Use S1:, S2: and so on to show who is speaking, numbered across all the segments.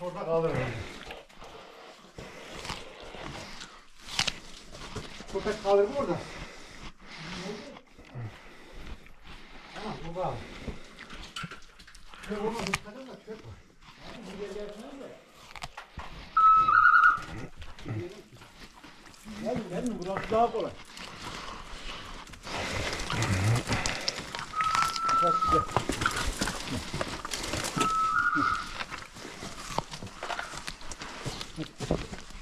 S1: Orada kalır. Köpek kalır mı orada? Tamam bu kalır. Çöp olmaz. Kadın da çöp var. Gel gel burası daha kolay. Bak güzel.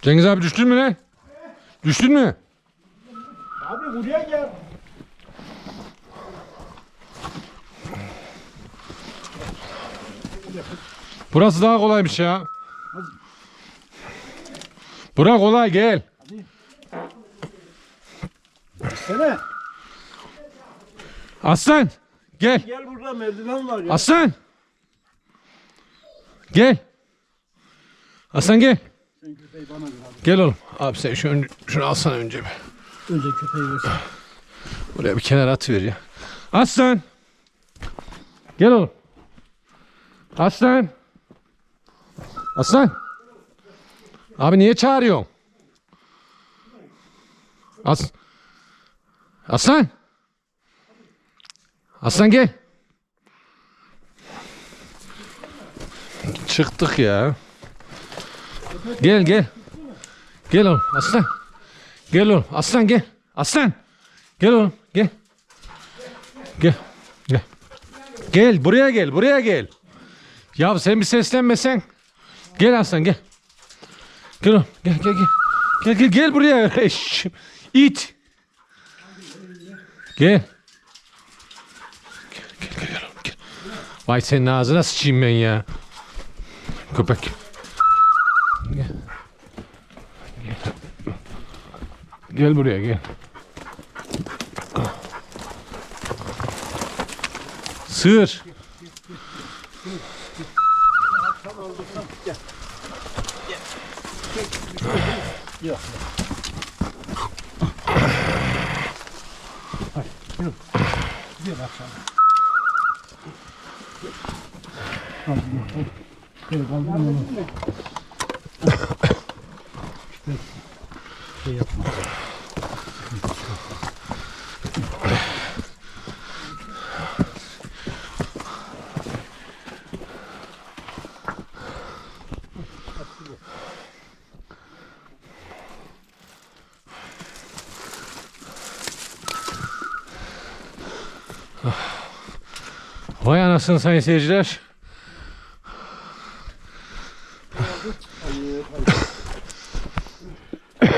S2: Cengiz abi düştün mü lan? Düştün mü?
S1: Abi buraya gel.
S2: Burası daha kolaymış ya. Bura kolay gel.
S1: Sene.
S2: Aslan gel.
S1: Gel burada merdiven var ya.
S2: Aslan. Gel. Aslan gel.
S1: Sen köpeği bana ver abi.
S2: Gel oğlum. Abi sen şu ön- şunu alsana önce bir.
S1: Önce köpeği versin.
S2: Buraya bir kenara atıver ya. Aslan. Gel oğlum. Aslan. Aslan. Abi niye çağırıyorsun? As Aslan. Aslan gel. Çıktık ya. Gel gel. Gel oğlum aslan. Gel oğlum aslan gel. Aslan. Gel oğlum gel. Gel. Gel. Gel buraya gel buraya gel. Ya sen bir seslenmesen. Gel aslan gel. Gel oğlum gel gel gel. Gel gel gel buraya. İt. Gel gel gel oğlum gel. Vay senin ağzına sıçayım ben ya. Köpek. Gel. Gel. Gel buraya gel. Sığır.
S1: Yok. Gel akşam. Hadi gel. Gel kaldır onu. İşte şey yapma.
S2: Vay anasını sayın seyirciler.